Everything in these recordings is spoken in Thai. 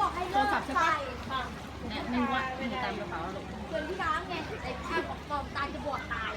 บอกให้เลิกใส่เนี่ยมันว่ามีตามกระเป๋าหรอกเพื่นพี่ร้านไงแต่แค่บอกตอมตายจะบวกตาย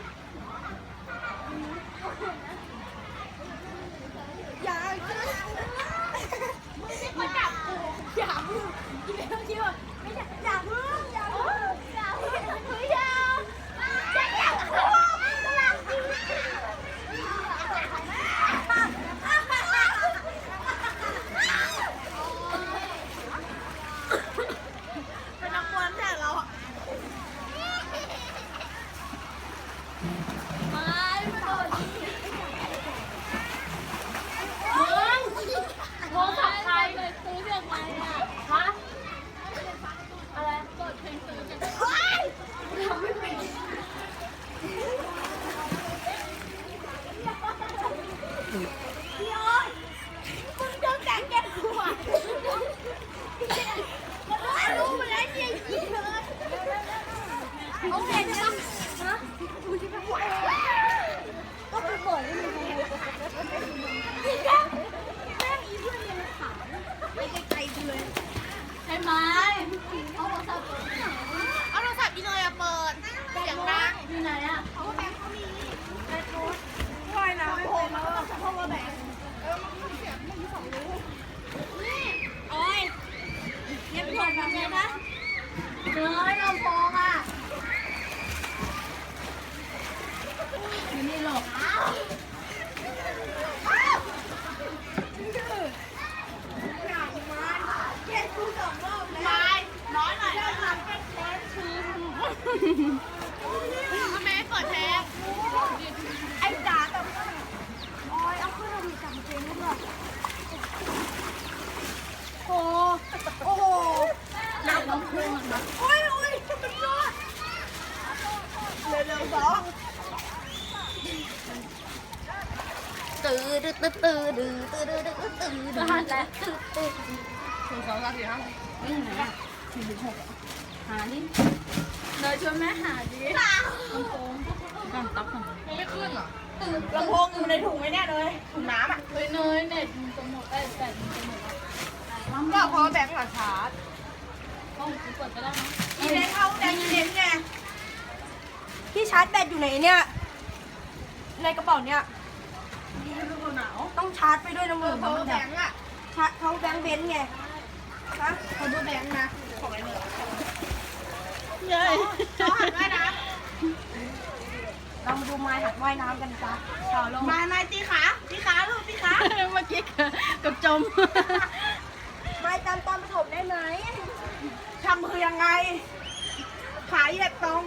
ทำไมไม่เปิดเทปไอ้จ๋าแต่ไม่ต้องโอ้ยเอาขึ้นมาดิจับเจงด้วยโอ้โอ้น้ำมันขึ้นโอ้ยโอ้ยสุดยอดเร็วๆสองตื้อดื้อตื้อตื้อดื้อตื้อดื้อตื้อตื้อดื้อตื้อตื้อหนึ่งสองสามสี่ห้าหกหนึ่งหนึ่งหนึ่งหกหาดิ เนยชวนแม่หาดิลำโพงก่อนตับก่อนไม่ขึ้นเหรอลำโพงอยู่ในถุงไหมเนี่ยเลยถุงน้ำอะเฮ้ยเนยเน็ตมันจะหมดเอ้ยแบตมันจะหมดแล้วก็พอแบงค์หลังชาร์จห้องกูเปิดก็ได้นะอีเดนเข้าแดงอีเดนไงที่ชาร์จแบตอยู่ไหนเนี่ย ในกระเป๋าเนี่ยหนาวต้องชาร์จไปด้วยนะมึงเขาแบงค์อะชาร์จเขาแบงค์เบนซ์ไงนะเขาดูแบงค์นะของไอ้เนย เย้ย เขาหัดว่ายน้ำเรามาดูไม้หัดว่ายน้ำกันจ้ะต่อลงไม้ไม้ตีขาตีขาลูกตีขาเมื่อกี้กับจม ไม้จำตอนประถมได้ไหมทำคือยังไง ขาเหยียดตรง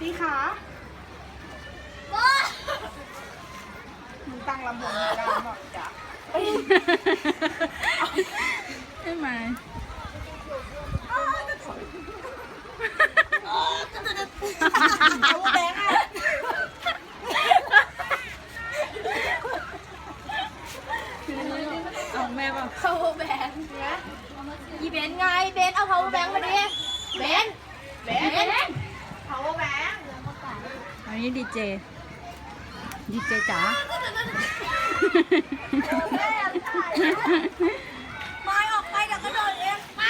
ตีขามึงตั้งลำบากกลางหมดจ้ะใช่ไหมเอาแบงค์อะ เอาแม่ป่ะ เขาแบงค์นะอีเบนซ์ไงเบนซ์เอาเขาแบงค์มาดิเบนซ์เบนซ์เขาแบงค์ อั นี้ดีเจ ดีเจจ๋า ไม่ออกไปเดี๋ยวก็โดนเองไป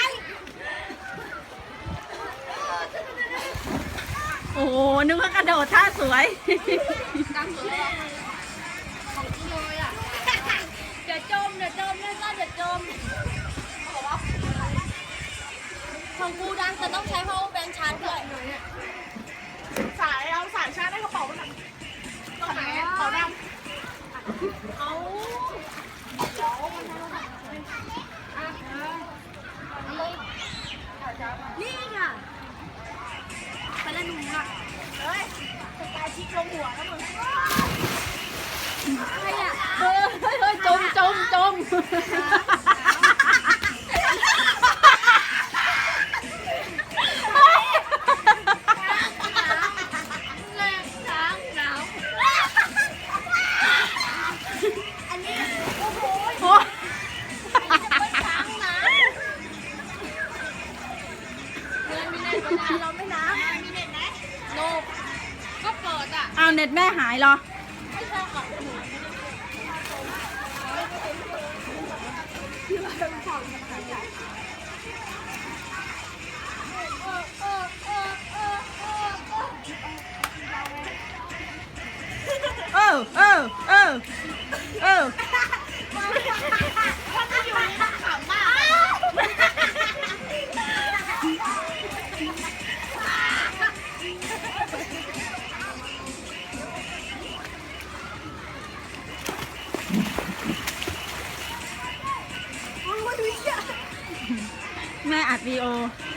โอ้โหนึกว่ากระโดดท่าสวยตั้งตัวเลยของกูเลยอะ เดี๋ยวจมเดี๋ยวจมเลยก็เดี๋ยวจมของกูดังแต่ต้องใช้ power bank ชาร์จด้วย นี่ค่ะไปแล้วหนุ่มอะเฮ้ยสกายชิกลงหัวแล้วมึงใครอะเฮ้ยเฮ้ยเฮ้ยจมจมจม เน็ตแม่หายเหรอ เออเออเออเออ วีโอ